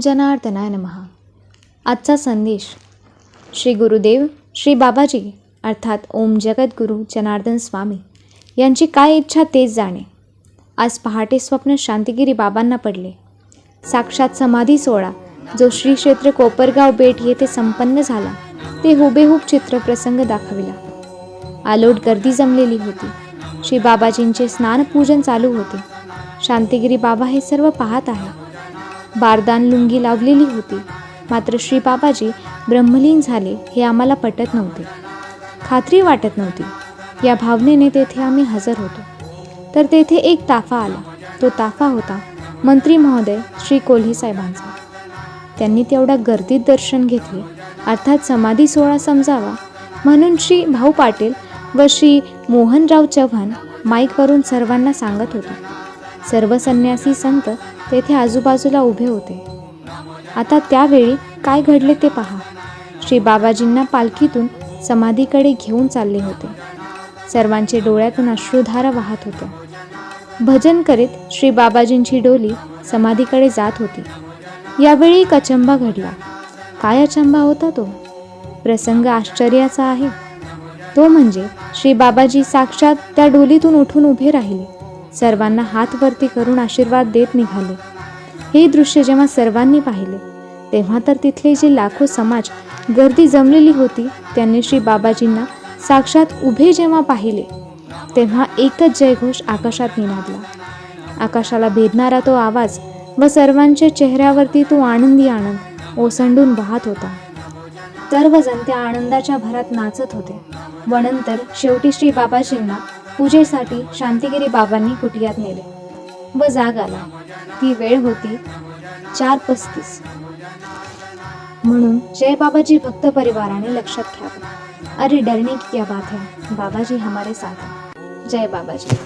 जनार्दनाय महा आजचा संदेश श्री गुरुदेव श्री बाबाजी अर्थात ओम जगद्गुरू जनार्दन स्वामी यांची काय इच्छा तेच जाणे. आज पहाटे स्वप्न शांतिगिरी बाबांना पडले. साक्षात समाधी सोहळा जो श्री क्षेत्र कोपरगाव बेट येथे संपन्न झाला ते हुबेहूब चित्रप्रसंग दाखविला. आलोट गर्दी जमलेली होती. श्री बाबाजींचे स्नानपूजन चालू होते. शांतिगिरी बाबा हे सर्व पाहत आहे बारदान लुंगी लावलेली होती. मात्र श्री बाबाजी ब्रह्मलीन झाले हे आम्हाला पटत नव्हते. खात्री वाटत नव्हती. या भावनेने तेथे आम्ही हजर होतो. तर तेथे एक ताफा आला. तो ताफा होता मंत्री महोदय श्री कोल्हे साहेबांचा. त्यांनी तेवढ्या गर्दीत दर्शन घेतले. अर्थात समाधी सोहळा समजावा. म्हणून श्री भाऊ पाटील व श्री मोहनराव चव्हाण माईकवरून सर्वांना सांगत होते. सर्व संन्यासी संत तेथे आजूबाजूला उभे होते. आता त्यावेळी काय घडले ते पहा. श्री बाबाजींना पालखीतून समाधीकडे घेऊन चालले होते. सर्वांचे डोळ्यातून अश्रुधारा वाहत होत्या. भजन करीत श्री बाबाजींची डोली समाधीकडे जात होती. यावेळी एक अचंबा घडला. काय अचंबा होता तो? प्रसंग आश्चर्याचा आहे. तो म्हणजे श्री बाबाजी साक्षात त्या डोलीतून उठून उभे राहिले. सर्वांना हात वरती करून आशीर्वाद देत निघाले. हे दृश्य जेव्हा सर्वांनी पाहिले तेव्हा तर तिथले जे लाखो समाज गर्दी जमलेली होती त्यांनी श्री बाबाजींना साक्षात उभे जेव्हा पाहिले तेव्हा एकच जयघोष आकाशात निनादला. आकाशाला भेदणारा तो आवाज व सर्वांच्या चेहऱ्यावरती तो आनंदी आनंद ओसंडून वाहत होता. सर्वजण त्या आनंदाच्या भरात नाचत होते. व नंतर शेवटी श्री बाबाजींना पूजेसाठी शांतिगिरी बाबांनी कुटियात नेले व जाग आला. ती वेळ होती चार पस्तीस. म्हणून जय बाबाजी भक्त परिवाराने लक्षात घ्यावं. अरे डरने की क्या बात है बाबाजी हमारे साथ हैं. जय बाबाजी